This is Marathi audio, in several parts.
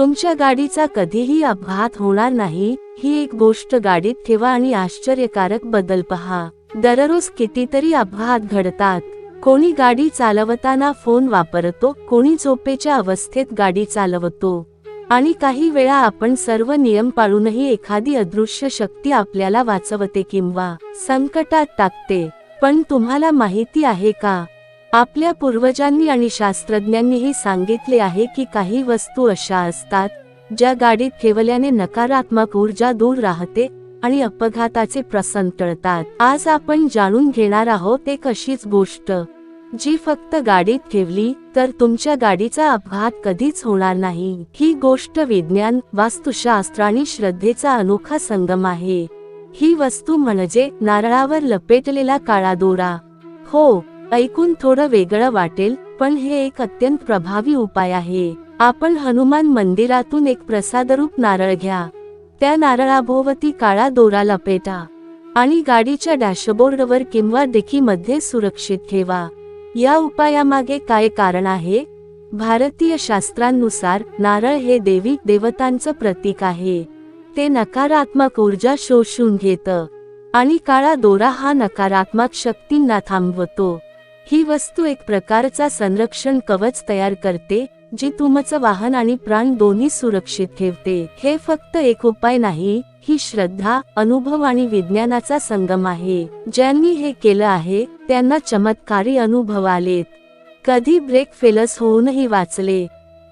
तुमच्या गाडीचा कधीही अपघात होणार नाही ही एक गोष्ट गाडीत ठेवा आणि आश्चर्यकारक बदल पहा. दररोज कितीतरी अपघात घडतात. कोणी गाडी चालवताना फोन वापरतो कोणी झोपेच्या अवस्थेत गाडी चालवतो. आणि काही वेळा आपण सर्व नियम पाळूनही एखादी अदृश्य शक्ती आपल्याला वाचवते किंवा संकटात टाकते. पण तुम्हाला माहिती आहे का? आपल्या पूर्वजांनी आणि शास्त्रज्ञांनीही सांगितले आहे की काही वस्तू अशा असतात ज्या गाडीत ठेवल्याने नकारात्मक ऊर्जा दूर राहते आणि अपघाताचे प्रसंग टळतात. आज आपण जाणून घेणार आहोत एक अशीच गोष्ट जी फक्त गाडीत ठेवली तर तुमच्या गाडीचा अपघात कधीच होणार नाही. ही गोष्ट विज्ञान वास्तुशास्त्र आणि श्रद्धेचा अनोखा संगम आहे. ही वस्तू म्हणजे नारळावर लपेटलेला काळा दोरा. हो ऐकून थोडं वेगळं वाटेल पण हे एक अत्यंत प्रभावी उपाय आहे. आपण हनुमान मंदिरातून एक प्रसादरूप नारळ घ्या. त्या नारळाभोवती काळा दोरा लपेटा आणि गाडीच्या डॅशबोर्डवर किंवा डिकीमध्ये सुरक्षित ठेवा. या उपायामागे काय कारण आहे? भारतीय शास्त्रांनुसार नारळ हे देवी देवतांचं प्रतीक आहे. ते नकारात्मक ऊर्जा शोषून घेतं आणि काळा दोरा हा नकारात्मक शक्तींना थांबवतो. ही वस्तू एक प्रकारचा संरक्षण कवच तयार करते जी तुमचं वाहन आणि प्राण दोन्ही सुरक्षित ठेवते. हे फक्त एक उपाय नाही ही श्रद्धा अनुभव आणि विज्ञानाचा संगम आहे. ज्यांनी हे केलं आहे त्यांना चमत्कारी अनुभव आलेत. कधी ब्रेक फेलस होऊनही वाचले.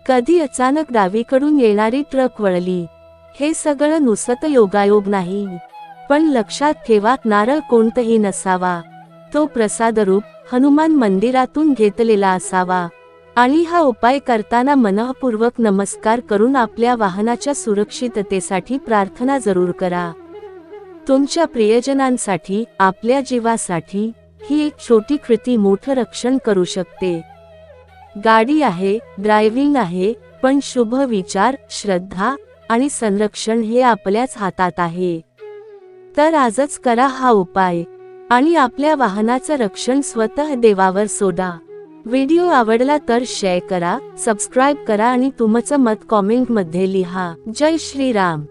कधी अचानक डावीकडून येणारी ट्रक वळली. हे सगळं नुसत योगायोग नाही. पण लक्षात ठेवा नारळ कोणतंही नसावा. तो प्रसादरूप हनुमान मंदिरातून घेतलेला असावा. आणि हा उपाय करताना मनःपूर्वक नमस्कार करून आपल्या वाहनाच्या सुरक्षिततेसाठी प्रार्थना जरूर करा. तुमच्या प्रियजनांसाठी आपल्या जीवासाठी ही एक छोटी कृती मोठं रक्षण करू शकते. गाडी आहे ड्रायव्हिंग आहे पण शुभ विचार श्रद्धा आणि संरक्षण हे आपल्याच हातात आहे. तर आजच करा हा उपाय. आणि आपल्या वाहनाचं रक्षण स्वतः देवावर सोडा. व्हिडिओ आवडला तर शेअर करा सबस्क्राईब करा आणि तुमचं मत कॉमेंटमध्ये लिहा. जय श्रीराम.